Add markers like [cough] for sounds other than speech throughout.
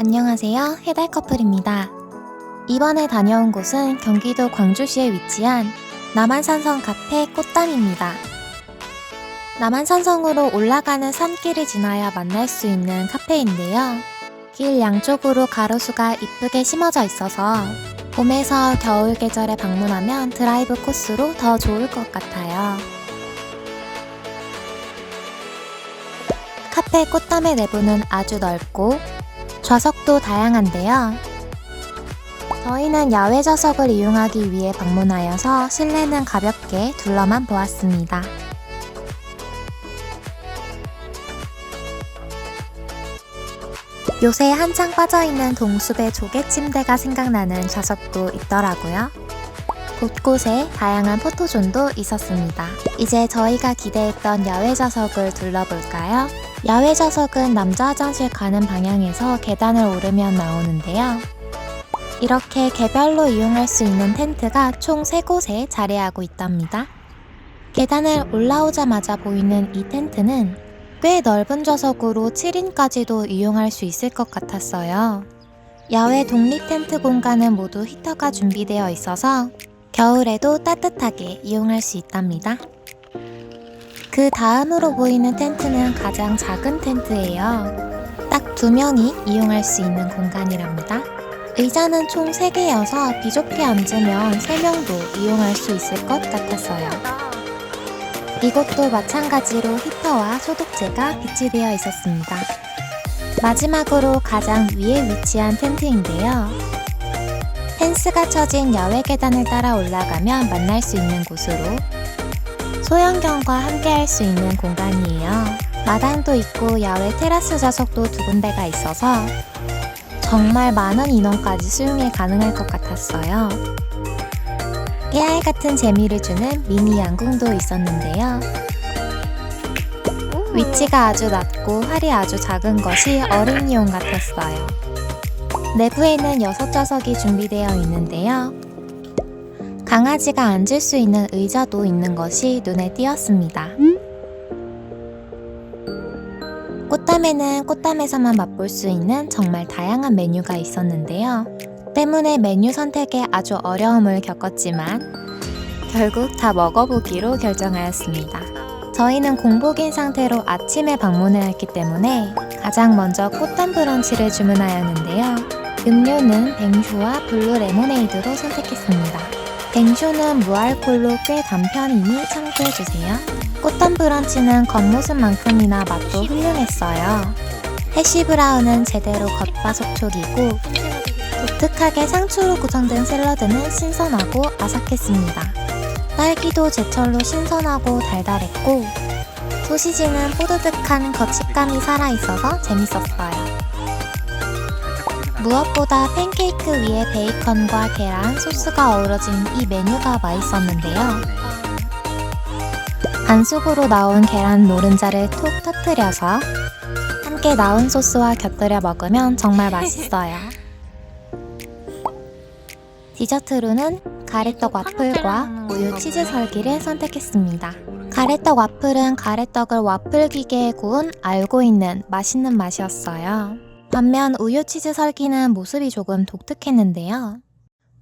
안녕하세요. 해달 커플입니다. 이번에 다녀온 곳은 경기도 광주시에 위치한 남한산성 카페 꽃담입니다. 남한산성으로 올라가는 산길을 지나야 만날 수 있는 카페인데요. 길 양쪽으로 가로수가 이쁘게 심어져 있어서 봄에서 겨울 계절에 방문하면 드라이브 코스로 더 좋을 것 같아요. 카페 꽃담의 내부는 아주 넓고 좌석도 다양한데요. 저희는 야외 좌석을 이용하기 위해 방문하여서 실내는 가볍게 둘러만 보았습니다. 요새 한창 빠져있는 동숲의 조개 침대가 생각나는 좌석도 있더라고요. 곳곳에 다양한 포토존도 있었습니다. 이제 저희가 기대했던 야외 좌석을 둘러볼까요? 야외 좌석은 남자 화장실 가는 방향에서 계단을 오르면 나오는데요. 이렇게 개별로 이용할 수 있는 텐트가 총 3곳에 자리하고 있답니다. 계단을 올라오자마자 보이는 이 텐트는 꽤 넓은 좌석으로 7인까지도 이용할 수 있을 것 같았어요. 야외 독립 텐트 공간은 모두 히터가 준비되어 있어서 겨울에도 따뜻하게 이용할 수 있답니다. 그 다음으로 보이는 텐트는 가장 작은 텐트예요. 딱 두 명이 이용할 수 있는 공간이랍니다. 의자는 총 3개여서 비좁게 앉으면 3명도 이용할 수 있을 것 같았어요. 이곳도 마찬가지로 히터와 소독제가 비치되어 있었습니다. 마지막으로 가장 위에 위치한 텐트인데요. 펜스가 쳐진 야외 계단을 따라 올라가면 만날 수 있는 곳으로 소형견과 함께 할 수 있는 공간이에요. 마당도 있고 야외 테라스 좌석도 두 군데가 있어서 정말 많은 인원까지 수용이 가능할 것 같았어요. 깨알 같은 재미를 주는 미니 양궁도 있었는데요. 위치가 아주 낮고 활이 아주 작은 것이 어린이용 같았어요. 내부에는 6좌석이 준비되어 있는데요. 강아지가 앉을 수 있는 의자도 있는 것이 눈에 띄었습니다. 꽃담에는 꽃담에서만 맛볼 수 있는 정말 다양한 메뉴가 있었는데요. 때문에 메뉴 선택에 아주 어려움을 겪었지만 결국 다 먹어보기로 결정하였습니다. 저희는 공복인 상태로 아침에 방문을 했기 때문에 가장 먼저 꽃담 브런치를 주문하였는데요. 음료는 뱅쇼와 블루 레모네이드로 선택했습니다. 뱅쇼는 무알콜로 꽤 단편이니 참고해주세요. 꽃담 브런치는 겉모습만큼이나 맛도 훌륭했어요. 해시 브라운은 제대로 겉바속촉이고 독특하게 상추로 구성된 샐러드는 신선하고 아삭했습니다. 딸기도 제철로 신선하고 달달했고 소시지는 뽀드득한 겉식감이 살아있어서 재밌었어요. 무엇보다 팬케이크 위에 베이컨과 계란, 소스가 어우러진 이 메뉴가 맛있었는데요. 반숙으로 나온 계란 노른자를 톡 터뜨려서 함께 나온 소스와 곁들여 먹으면 정말 맛있어요. [laughs] 디저트로는 가래떡 와플과 우유 치즈 설기를 선택했습니다. 가래떡 와플은 가래떡을 와플 기계에 구운 알고 있는 맛있는 맛이었어요. 반면 우유 치즈 설기는 모습이 조금 독특했는데요.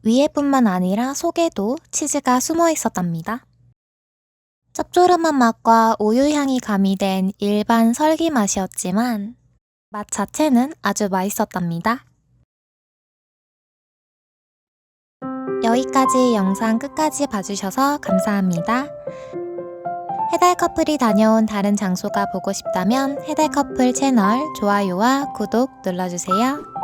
위에뿐만 아니라 속에도 치즈가 숨어 있었답니다. 짭조름한 맛과 우유 향이 가미된 일반 설기 맛이었지만 맛 자체는 아주 맛있었답니다. 여기까지 영상 끝까지 봐주셔서 감사합니다. 해달 커플이 다녀온 다른 장소가 보고 싶다면 해달 커플 채널 좋아요와 구독 눌러주세요.